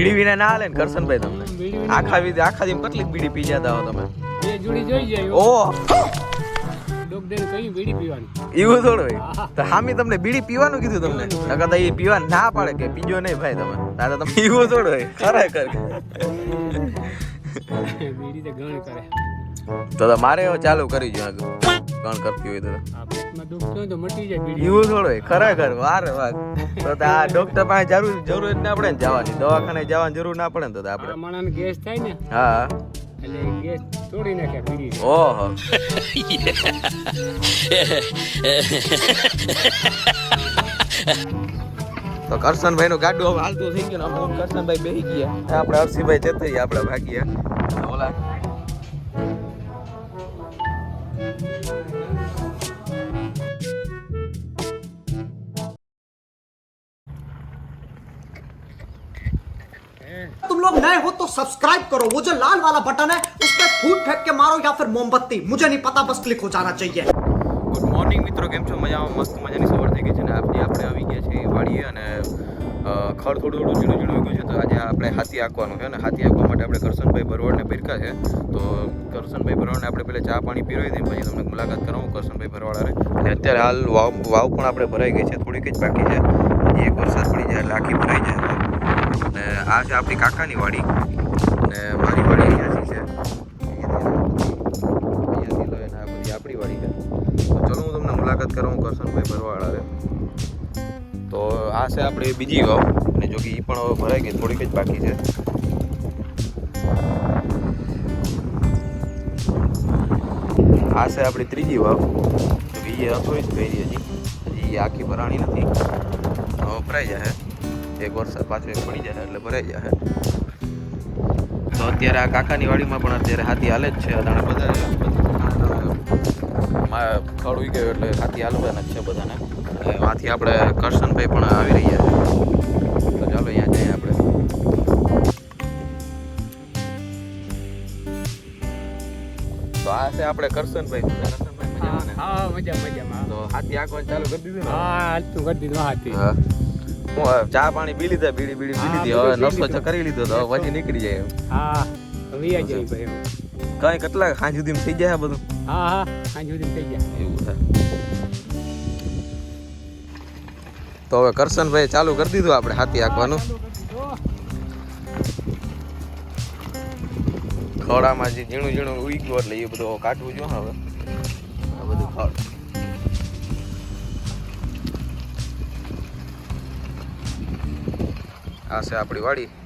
બીડી વિના ના હાલે ને કરશનભાઈ તમને. આખા વિધિ આખા દિન કેટલી બીડી પી જતા હો તમે. બે જોડી જોઈ જાય ઓ ડોક્ટરે કહ્યું બીડી પીવાની? એવું થોડું હોય. તો હામી તમને બીડી પીવાનું કીધું તમને? નકર તો એ પીવા ના પાડે કે પીજો નહીં ભાઈ તમે. તારે તમે એવું થોડું હોય. ખરેખર. બીડી તો ગણ કરે. તો મારે ચાલુ કરી જો કોણ કરતી હોય તો મટી જાય એવું થોડું ખરેખર વાર વાત તો આ ડોક્ટર પાસે જરૂર જરૂર જ ના પડે ને જવાની. દવાખાને જવાની જરૂર ના પડે ને તો આપણે. ગેસ થાય ને હા. એટલે ગેસ તોડી નાખે બીડી. ઓહો. તો કરશનભાઈ નું ગાડું હવે હાલતું થઈ ગયું કરશનભાઈ બેસી ગયા. આપણે હર્ષિભાઈ જતા આપણે ભાગ્યા ઓલા सब्सक्राइब करो वो जो लाल वाला बटन है उस पर फूट फेंक के मारो या फिर मोमबत्ती मुझे नहीं पता बस क्लिक हो जाना चाहिए ગુડ મોર્નિંગ મિત્રો કેમ છો મજામાં મસ્ત મજાની સવાર થઈ ગઈ છે ને આજે આપણે આવી ગયા છીએ વાડીએ અને અ, ખડ થોડું થોડું ઝીણું ઝીણું ઉગ્યું છે તો આજે આપણે હાથી આંકવાનું છે ને હાથી આંકવા માટે આપણે કરશનભાઈ ભરવાડને પીરકા છે તો કરશનભાઈ ભરવાડને આપણે પહેલાં ચા પાણી પીરવી દઈએ પછી તમને મુલાકાત કરાવું કરશનભાઈ ભરવાડાને અને અત્યારે હાલ વાવ વાવ પણ આપણે ભરાઈ ગઈ છે થોડીક જ બાકી છે હજી એક વરસાદ પડી જાય એટલે આખી ભરાઈ જાય અને આ છે આપણી કાકાની વાડી. અને મારી વાડી અહીંયાથી છે. અહીંયાથી લઈને આ બધી આપણી વાડી છે. તો ચલો હું તમને મુલાકાત કરાવું કરશનભાઈ ભરવાડ આવે તો આ છે આપણે બીજી વાવ. અને જો કે એ પણ હવે ભરાઈ ગઈ, થોડીક જ બાકી છે. આ છે આપણી ત્રીજી વાવ. એ અથોડી જ પહેરી હજી. હજી આખી ભરાણી નથી. વપરાઈ જાય એક વરસાદ પાછો એક પડી જાય એટલે ભરાઈ જાય. તો અત્યારે આ કાકાની વાડીમાં પણ અત્યારે હાથી હાલે જ છે. અદાણા બધા ફળ ઉઈ ગયો એટલે હાથી હાલવાના જ છે બધાને. હાથી આપણે કરશનભાઈ પણ આવી રહ્યા છે. તો ચાલો અહીંયા જઈએ આપણે. તો આ છે આપણે કરશનભાઈ? હા મજા મજામાં. તો હાથી આગળ ચાલુ કરી દીધું ને? હા હાલતું કરી દીધું હાથી. હા. ચા પાણી પી લીધા બીડી બીડી પી હા, લીધી. હવે નસો કરી લીધો તો પછી નીકળી જાય હા વિયા જાય ભાઈ. કઈ કેટલા સાંજ સુધી થઈ જાય બધું? હા હા સાંજ સુધી થઈ ગયા એવું થાય. તો હવે કરશનભાઈ ચાલુ કરી દીધું આપણે હાથી આંકવાનું ખોડામાં જે ઝીણું ઝીણું ઉઈ ગયું એટલે એ બધું કાઢવું જો હવે. આ બધું ખડ આ છે આપણી વાડી.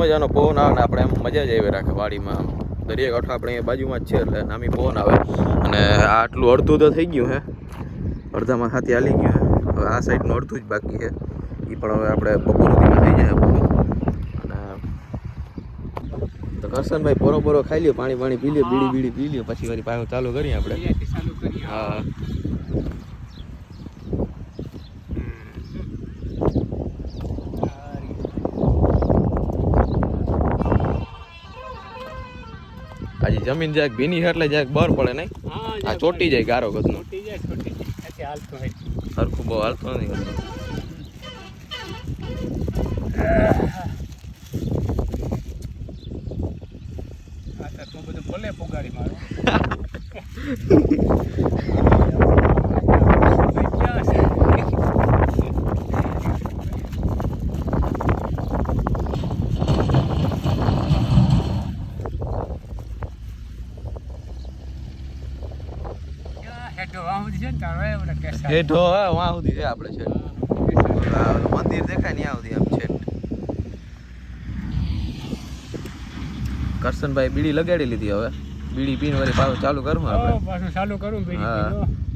મજાનો પવન આવે ને આપણે એમ મજા જ આવી રાખે વાડીમાં આમ. દરિયાકાંઠો આપણે અહીંયા બાજુમાં જ છે એટલે નામી પવન આવે. અને આટલું અડધું તો થઈ ગયું હે. અડધામાં હાથી હાલી ગયું હે. હવે આ સાઈડનું અડધું જ બાકી છે એ પણ હવે આપણે બપોર થઈ જાય અને તો કરશનભાઈ પોરો પોરો ખાઈ લ્યો, પાણી પાણી પી લ્યો, બીડી બીડી પી લ્યો, પછી વારી પાયો ચાલુ કરીએ આપણે. હા આજે જમીન જાય ભીની એટલે જાય બહાર પડે નહીં. આ ચોટી જાય ગારો હાલતો હોય સરખું બહુ હાલતો નહીં કરતો તું બધું ભલે પોગાડી મારો ક્યાં છે? ક્યાં હેઠો વાં સુધી છે ને તારો એ બધા કેસા. હેઠો હે વાં સુધી છે આપણે છે. મંદિર દેખાય ને ત્યાં સુધી આમ છે. કરશનભાઈ બીડી લગાડી લીધી હવે. બીડી પીને વળી પાછું ચાલુ કરું આપણે. પાછું ચાલુ કરું બીડી.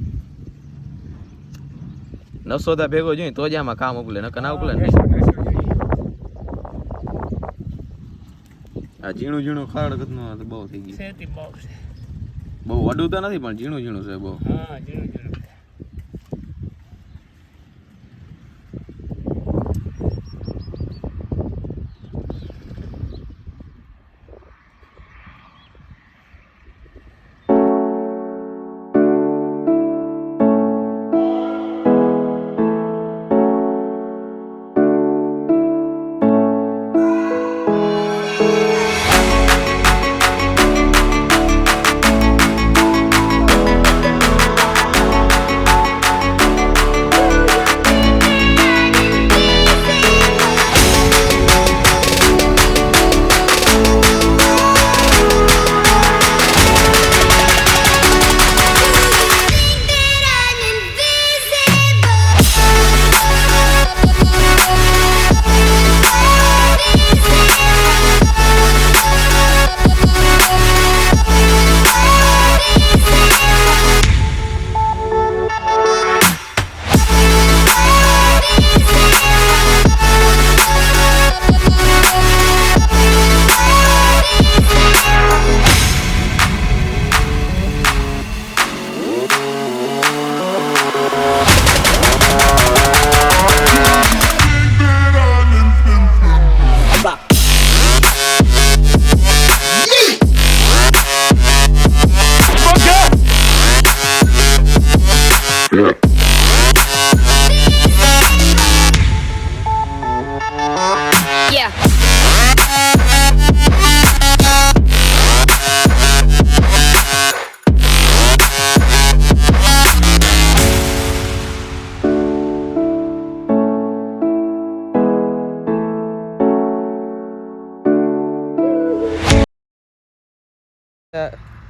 નસોદા ભેગો જોઈએ તો જ આમાં કામ ઉકલે નકર ના ઉકલે ને. આ ઝીણું ઝીણું ખાડ કદનું બહુ થઈ ગયું. બહુ. વડું તો નથી પણ ઝીણું ઝીણું છે બહુ. હા, ઝીણું.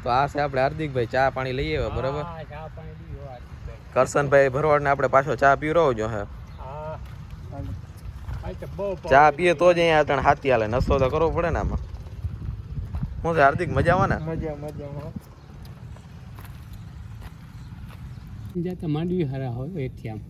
તો આ છે આપણે હાર્દિકભાઈ ચા પાણી લઈએ હવે બરાબર? કરશનભાઈ ભરવાડ ભરવાડને આપણે પાછો ચા હે જો હે. ચા પીએ તો જ અહીંયા ત્રણ હાથી હાલે નસો તો કરવો પડે ને આમાં. હું છે હાર્દિક મજામાં ને? મજા મજામાં જ્યાં તો માંડવી હારા હોય એથી આમ.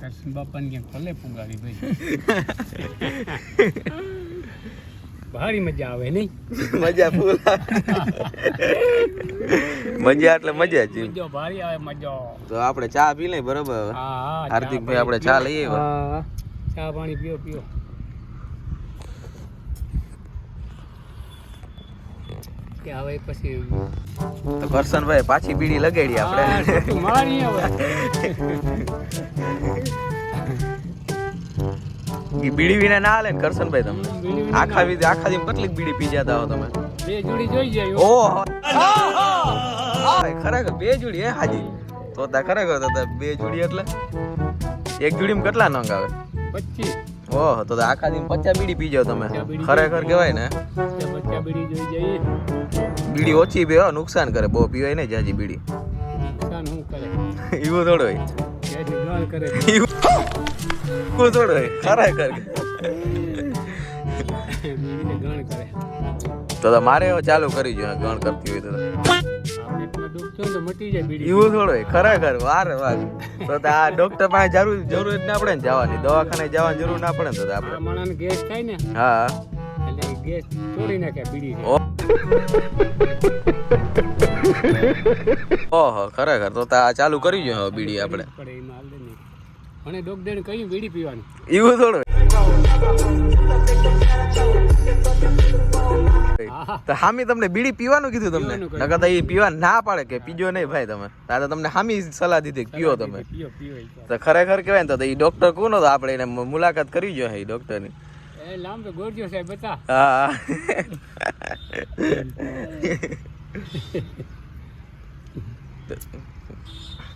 કૃષ્ણ બાપાને ક્યાંક ભલે પુગાડી ભાઈ. ભારી મજા આવે નહીં? મજા ફૂલ મજા એટલે મજા જ મજો ભારી આવે મજો. તો આપણે ચા પી લઈએ બરોબર હાર્દિકભાઈ આપણે ચા લઈએ ચા પાણી પીઓ પીઓ. કે હવે પછી તો કરશનભાઈ પાછી બીડી લગાડી આપણે. મારી હવે. બીડી વિના ના હાલે ને કરશનભાઈ તમને? આખા વિધે આખા દી કેટલીક બીડી પી જતા હો તમે? બે જોડી જોઈ જાય ઓહો. ખરેખર બે જોડી હે હાજી. તો તા ખરેખર તો બે જોડી એટલે? એક જોડીમાં કેટલા નંગ આવે? પચીસ. ઓહો તો આખા દિન પચાસ બીડી પી જાવ તમે. ખરેખર કહેવાય ને. તે બીડી જોઈ જઈએ. બીડી ઓછી પીવા નુકસાન કરે. બહુ પીવાય ને જાજી બીડી. નુકસાન શું કરે? એવું થોડું હોય. કરે. એવું. થોડું હોય. ખરેખર બીડીને ગાણ કરે. તો મારે ચાલુ કરી જોઈએ. ગણ કરતી હોય તો એવું થોડું ખરેખર વાર વાર તો આ ડોક્ટર પાસે જરૂર જરૂર જ ના પડે ને. જવાની દવાખાને જવાની જરૂર ના પડે તો આપણે. ગેસ થાય ને હા. ગેસ તોડી નાખે બીડી ઓહો ખરેખર તો તો આ ચાલુ કરી જો બીડી આપણે. પડે એમાં હાલે નહીં. મને ડોક્ટરે કહ્યું બીડી પીવાની? એવું થોડું. તો હામી તમને બીડી પીવાનું કીધું તમને? નકર તો એ પીવા ના પાડે કે પીજો નહીં ભાઈ તમે. આ તો તમને હામી સલાહ દીધી પીઓ તમે. તો. ખરેખર કહેવાય ને તો એ ડોક્ટર કોનો તો આપણે એને મુલાકાત કરી જો એ ડોક્ટરની એ લાંબો ગોરજો સાહેબ બતા. હા.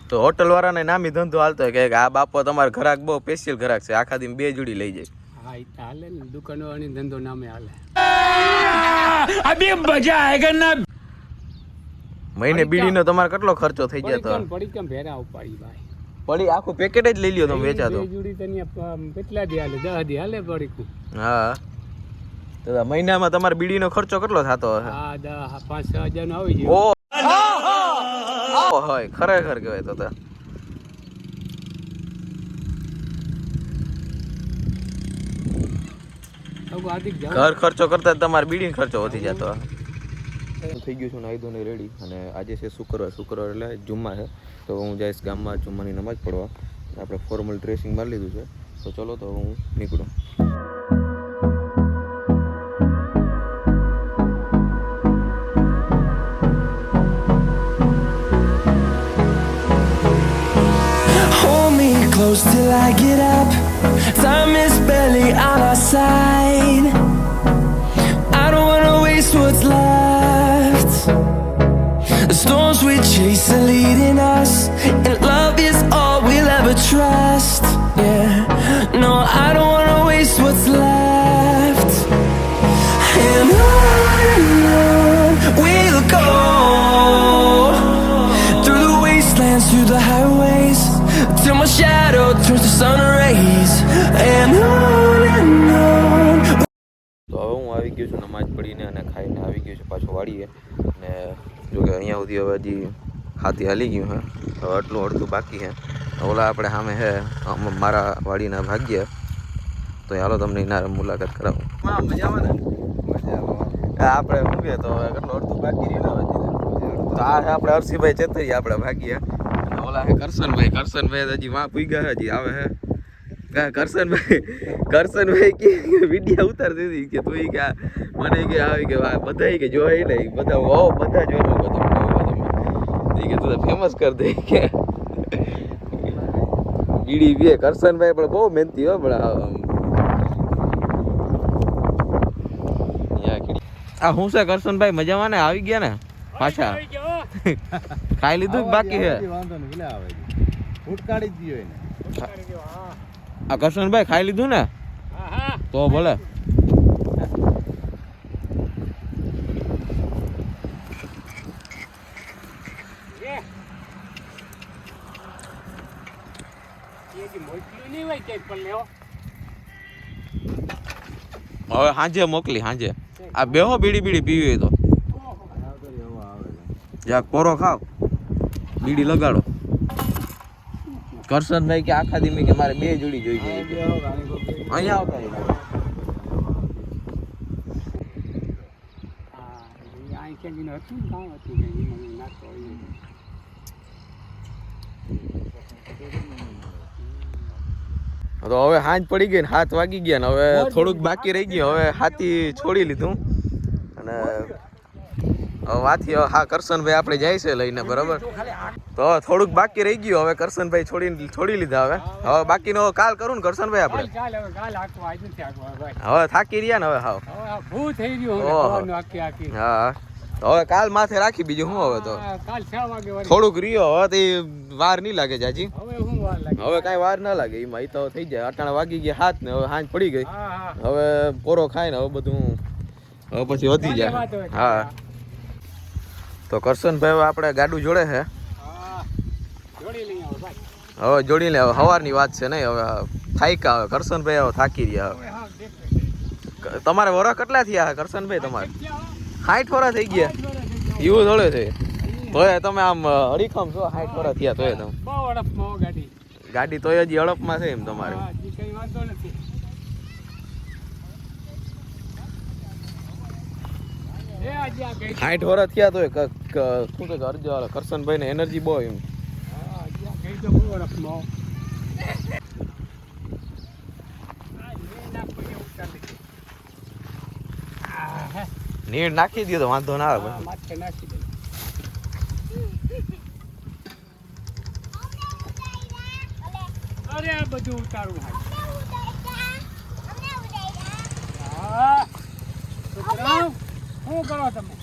તો હોટલ વાળાને નામી ધંધો હાલતો હોય કે આ બાપો તમારે ઘરાક બહુ સ્પેશિયલ ઘરાક છે આખા દિન બે જોડી લઈ જાય. હા એ હાલે ને દુકાન વાળાની ધંધો નામે હાલે. મહિને બીડીનો તમારે કેટલો ખર્ચો થઈ જતો ભેરા ઉપાડી ભાઈ. પડી આખું પેકેટ જ લઈ લ્યો તમે વેચાતો. જોડી તને કેટલા દી હાલે? દસ દી હાલે પડી હા. તો મહિનામાં તમારે બીડીનો ખર્ચો કેટલો થતો હશે? હા દસ પાંચ છ હજાર નો આવી જાય ઓ હોય ખરેખર કહેવાય તો તો. ઘર ખર્ચો કરતા જ તમારે બીડીનો ખર્ચો વધી જતો. થઈ ગયું છે નાઈ ધોઈને રેડી અને આજે છે શુક્રવાર. શુક્રવાર એટલે જુમ્મા છે. તો હું જઈશ ગામમાં જુમ્માની નમાજ પડવા આપણે ફોર્મલ ડ્રેસિંગ મારી લીધું છે તો ચલો તો હું નીકળું Hold me close till I get up. Time is barely on our side. I don't wanna waste what's left. The storms we chase are leading us, and love is all we'll ever trust. Yeah, no, I don't wanna waste what's left. And on and on we'll go through the wastelands, through the highways, till my shadow turns to sun rays. And on and on. તો હવે હું આવી ગયો છું નમાજ પડીને અને ખાઈને આવી ગયો છું પાછો વાળીએ ને જો કે અહીંયા સુધી હવે હજી હાથી હાલી ગયું હે હવે આટલું અડધું બાકી હે ઓલા આપણે સામે હે આમ મારા વાડીના ભાગ્ય. તો હાલો તમને એના મુલાકાત કરાવું. આપણે શું તો હવે કેટલું અડધું બાકી રહ્યું તો આ છે આપણે હર્ષિભાઈ ચેતરી આપણે ભાગ્યા. અને ઓલા હે કરશનભાઈ. કરશનભાઈ હજી વાં પૂગ્યા હજી આવે હે કરશનભાઈ કરશનભાઈ કે વિડીયા ઉતાર દીધી કે તું કે આ મને કે આવી કે બધા કે જોઈ ને બધા ઓ બધા જોઈ લો બધું કે તું ફેમસ કર દે કે. બીડી પીએ કરશનભાઈ પણ બહુ મહેનતી હો પણ આ, હું છે કરશનભાઈ મજામાં ને? આવી ગયા ને? પાછા? ખાઈ લીધું કે બાકી છે? આ કરશનભાઈ ખાઈ લીધું ને? તો ભલે. જે હવે સાંજે મોકલી સાંજે આ બેહો બીડી બીડી પીવી તો. જરાક પોરો ખાવ. બીડી લગાડો. કરશનભાઈ કે આખા ધીમે કે મારે બે જોડી જોઈ જોઈએ અહીંયા આવતા તો હવે સાંજ પડી ગઈ ને હાથ વાગી ગયા ને હવે થોડુંક બાકી રહી ગયું. હવે હાથી છોડી લીધું. અને વાથી હા કરશનભાઈ આપણે જાય છે લઈને બરાબર? તો થોડુંક બાકી રહી ગયું. હવે કરશનભાઈ છોડી છોડી લીધા હવે. હવે બાકીનો કાલ કરું ને કરશનભાઈ આપણે. હવે થાકી રહ્યા ને હવે હાવ. થઈ ગયું હા તો હવે કાલ માથે રાખી બીજું શું હવે તો? થોડુંક રહ્યો હવે તે વાર નહીં લાગે જાજી. હવે કાંઈ વાર ના લાગે એમાં એ તો થઈ જાય. અટાણા વાગી ગયા હાથ ને હવે હાંજ પડી ગઈ. હવે પોરો ખાય ને હવે બધું હવે પછી વધી જાય. હા. તો કરશનભાઈ આપણે ગાડું જોડે છે હા જોડી લઈ આવો ભાઈ હવે જોડી લે હવે સવારની વાત છે નહીં હવે થાક્યા હવે કરશનભાઈ હવે થાકી રહ્યા હવે. તમારે વરસ કેટલા થયા કરશનભાઈ તમારે? સાઠ વરસ થઈ ગયા? એવું થોડે છે? તોય તમે આમ અડીખમ છો સાઠ વરસ થયા તોય તમે. ગાડી. તોય હજી અડપમાં છે એમ તમારે. સાઠ વરસ થયા તોય શું કે અરજ કરશનભાઈ ને એનર્જી બહુ એમ. કોઈને ઉતારી દે. આ હે. નીર નાખી દીધો તો વાંધો ના આવે માથે નાખી દે અરે આ બધું ઉતારવું હા શું કરો તમે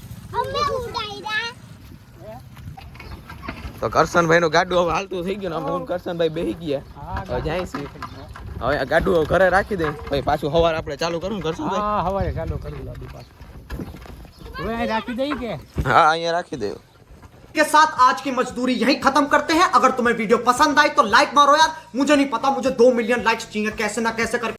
તો કરશનભાઈ નું ગાડું હવે હાલતું થઈ ગયું ને અમે હું ને કરશનભાઈ બેસી ગયા હા હવે જાય છે હવે આ ગાડું હવે ઘરે રાખી દે પછી પાછું સવાર આપણે ચાલુ કરું ને કરશનભાઈ હા હવારે ચાલુ કરી લાડી પાછું હવે અહીં રાખી દઈ કે હા અહીંયા રાખી દે के साथ आज की मजदूरी यहीं खत्म करते हैं अगर तुम्हें वीडियो पसंद आई तो लाइक मारो यार मुझे नहीं पता मुझे दो मिलियन लाइक्स चाहिए कैसे ना कैसे करके